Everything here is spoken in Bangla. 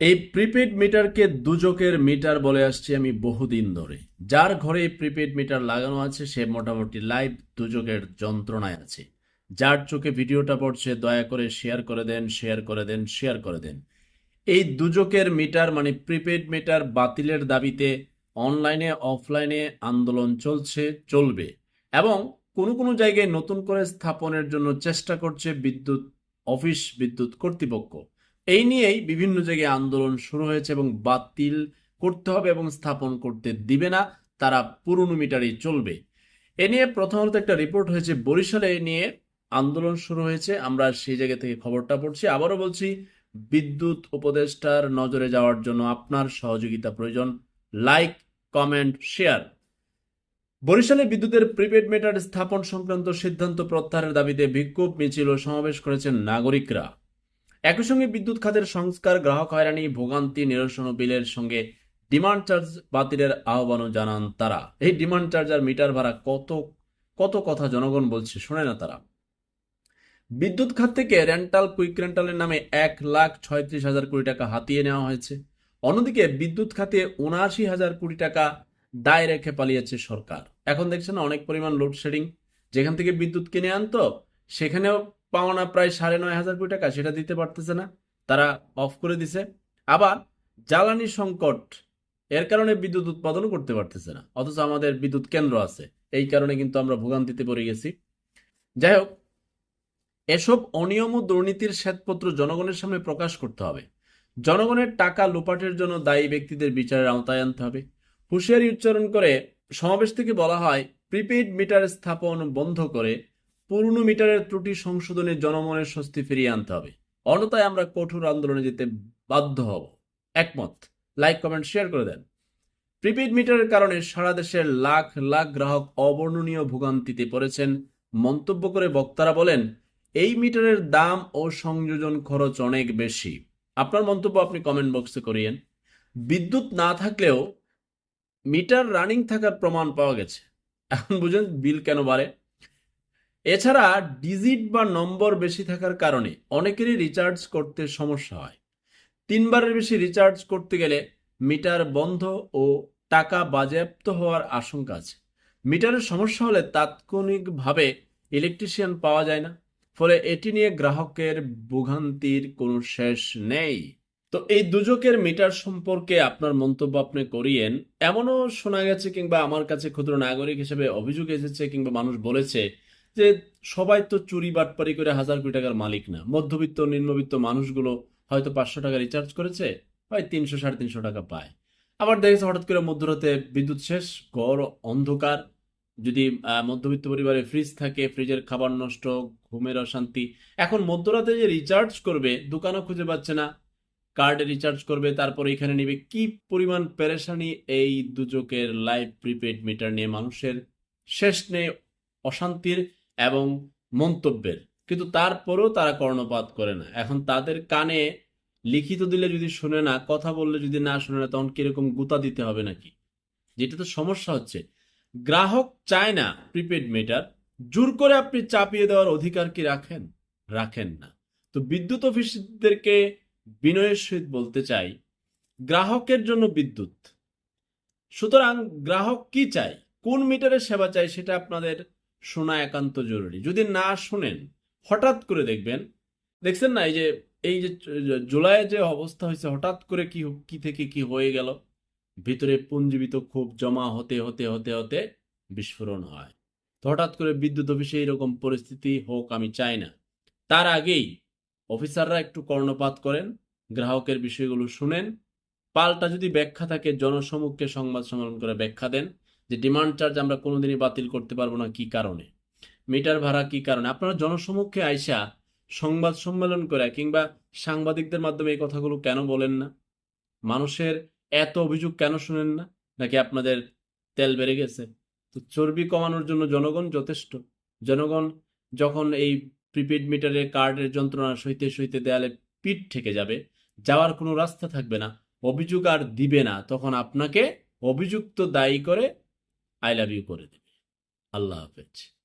এই প্রিপেড মিটারকে দুজকের মিটার বলে আসছি আমি বহুদিন ধরে। যার ঘরে প্রিপেড মিটার লাগানো আছে, সে মোটামুটি লাইভ দুজকের যন্ত্রণায় আছে। যার চোখে ভিডিওটা পড়ছে, দয়া করে শেয়ার করে দেন শেয়ার করে দেন শেয়ার করে দেন। এই দুজকের মিটার মানে প্রিপেড মিটার বাতিলের দাবিতে অনলাইনে অফলাইনে আন্দোলন চলছে, চলবে এবং কোনো কোনো জায়গায় নতুন করে স্থাপনের জন্য চেষ্টা করছে বিদ্যুৎ, অফিস বিদ্যুৎ কর্তৃপক্ষ। এই নিয়েই বিভিন্ন জায়গায় আন্দোলন শুরু হয়েছে এবং বাতিল করতে হবে এবং স্থাপন করতে দিবে না, তারা পুরনো মিটারই চলবে। এ নিয়ে প্রথমত একটা রিপোর্ট হয়েছে বরিশালে, এ নিয়ে আন্দোলন শুরু হয়েছে। আমরা সেই জায়গা থেকে খবরটা পড়ছি। আবারও বলছি, বিদ্যুৎ উপদেষ্টার নজরে যাওয়ার জন্য আপনার সহযোগিতা প্রয়োজন। লাইক কমেন্ট শেয়ার বরিশালে বিদ্যুতের প্রিপেড মিটার স্থাপন সংক্রান্ত সিদ্ধান্ত প্রত্যাহারের দাবিতে বিক্ষোভ মিছিল ও সমাবেশ করেছেন নাগরিকরা। একই সঙ্গে বিদ্যুৎ খাতের সংস্কার, গ্রাহক হয়রানি, ভোগান্তি নিরসন বিলের সঙ্গে ডিমান্ড চার্জ বাতিলের আহ্বানও জানান তারা। এই ডিমান্ড চার্জ আর মিটার ভাড়া কত কত কথা জনগণ বলছে শোনে না তারা। বিদ্যুৎ খাত থেকে রেন্টাল, কুইক রেন্টালের নামে এক লাখ ছয়ত্রিশ হাজার কোটি টাকা হাতিয়ে নেওয়া হয়েছে। অন্যদিকে বিদ্যুৎ খাতে উনআশি হাজার কোটি টাকা দায় রেখে পালিয়েছে সরকার। এখন দেখছেন অনেক পরিমাণ লোডশেডিং যেখান থেকে বিদ্যুৎ কিনে আনতো, সেখানেও পাওনা প্রায় সাড়ে নয় হাজার কোটি টাকা, সেটা দিতে পারতেছে না। তারা অফ করে দিছে। আবার জ্বালানি সংকট, এর কারণে বিদ্যুৎ উৎপাদনও করতে পারতেছে না। অথচ আমাদের বিদ্যুৎ কেন্দ্র আছে। এই কারণে কিন্তু আমরা ভোগান্তিতে পড়ে গেছি। যাই হোক, এসব অনিয়ম ও দুর্নীতির শ্বেতপত্র জনগণের সামনে প্রকাশ করতে হবে। জনগণের টাকা লোপাটের জন্য দায়ী ব্যক্তিদের বিচারের আওতায় আনতে হবে। হুঁশিয়ারি উচ্চারণ করে সমাবেশ থেকে বলা হয় প্রিপেইড মিটার স্থাপন বন্ধ করে পুরনো মিটারের ত্রুটি সংশোধনে জনমনের স্বস্তি ফিরিয়ে আনতে হবে। অন্যথায় আমরা কঠোর আন্দোলনে যেতে বাধ্য হব। একমত। লাইক, কমেন্ট, শেয়ার করে দেন। প্রিপেইড মিটারের কারণে সারা দেশের লাখ লাখ গ্রাহক অবর্ণনীয় ভোগান্তিতে পড়েছেন। মন্তব্য করে বক্তারা বলেন, এই মিটারের দাম ও সংযোজন খরচ অনেক বেশি। আপনার মন্তব্য আপনি কমেন্ট বক্সে করিয়েন। বিদ্যুৎ না থাকলেও মিটার রানিং থাকার প্রমাণ পাওয়া গেছে। এখন বুঝেন বিল কেন বাড়ে? এছাড়া ডিজিট বা নম্বর বেশি থাকার কারণে অনেকেরই রিচার্জ করতে সমস্যা হয়। তিনবারের বেশি রিচার্জ করতে গেলে মিটার বন্ধ ও টাকা বাজেয়াপ্ত হওয়ার আশঙ্কা আছে। মিটারের সমস্যা হলে তাৎক্ষণিকভাবে ইলেকট্রিশিয়ান পাওয়া যায় না, ফলে এটি নিয়ে গ্রাহকের ভোগান্তির কোনো শেষ নেই। তো এই দুজকের মিটার সম্পর্কে আপনার মন্তব্য আপনি করিয়েন। এমনও শোনা গেছে কিংবা আমার কাছে ক্ষুদ্র নাগরিক হিসেবে অভিযোগ এসেছে কিংবা মানুষ বলেছে যে সবাই তো চুরি বাটপারি করে হাজার কোটি টাকার মালিক না। মধ্যবিত্ত, নিম্নবিত্ত মানুষগুলো হয়তো পাঁচশো টাকা রিচার্জ করেছে, হয় তিনশো, সাড়ে তিনশো টাকা পায়। আবার দেখেছে হঠাৎ করে মধ্যরাতে বিদ্যুৎ শেষ, ঘর অন্ধকার। যদি মধ্যবিত্ত পরিবারে ফ্রিজ থাকে ফ্রিজের খাবার নষ্ট, ঘুমের অশান্তি, এখন মধ্যরাতে যে রিচার্জ করবে, দোকানও খুঁজে পাচ্ছে না। কার্ডে রিচার্জ করবে, তারপর এখানে নিবে। কি পরিমাণ পেরেশানি এই দুজকের লাইভ প্রিপেড মিটার নিয়ে। মানুষের শেষ নেই, অশান্তির এবং মন্তব্যের। কিন্তু তারপরেও তারা কর্ণপাত করে না। এখন তাদের কানে লিখিত দিলে যদি শুনে না, কথা বললে যদি না শুনে না, তখন কীরকম গুতা দিতে হবে নাকি? যেটা তো সমস্যা হচ্ছে। গ্রাহক চায় না প্রিপেড মিটার। জোর করে আপনি চাপিয়ে দেওয়ার অধিকার কি রাখেন? রাখেন না। তো বিদ্যুৎ অফিসদেরকে বিনয়ের সহিত বলতে চাই, গ্রাহকের জন্য বিদ্যুৎ। সুতরাং গ্রাহক কি চায়? কোন মিটারের সেবা চাই সেটা আপনাদের শোনা একান্ত জরুরি। যদি না শোনেন, হঠাৎ করে দেখবেন, দেখছেন না এই যে এই যে জুলাইয়ে যে অবস্থা হয়েছে, হঠাৎ করে কি কি থেকে কি হয়ে গেল? ভিতরে পুঞ্জীবিত খুব জমা হতে হতে হতে হতে বিস্ফোরণ হয়। তো হঠাৎ করে বিদ্যুৎ অফিসে এরকম পরিস্থিতি হোক, আমি চাই না। তার আগেই অফিসাররা একটু কর্ণপাত করেন, গ্রাহকের বিষয়গুলো শুনেন, পাল্টা যদি ব্যাখ্যা থাকে জনসমুখে সংবাদ সম্মেলন করে ব্যাখ্যা দেন যে ডিমান্ড চার্জ আমরা কোনোদিনই বাতিল করতে পারব না, কি কারণে? মিটার ভাড়া কি কারণে? আপনারা জনসমক্ষে আইসা সংবাদ সম্মেলন করে কিংবা সাংবাদিকদের মাধ্যমে এই কথাগুলো কেন বলেন না? মানুষের এত অভিযোগ কেন শুনেন না? নাকি আপনাদের তেল বেড়ে গেছে? তো চর্বি কমানোর জন্য জনগণ যথেষ্ট। জনগণ যখন এই প্রিপেড মিটারে কার্ডের যন্ত্রণা সইতে সইতে দেয়ালে পিঠ ঠেকে যাবে, যাওয়ার কোনো রাস্তা থাকবে না, অভিযোগ আর দিবে না, তখন আপনাকে অভিযুক্ত দায়ী করে আই লাভ ইউ করে দেবে। আল্লাহ হাফেজ।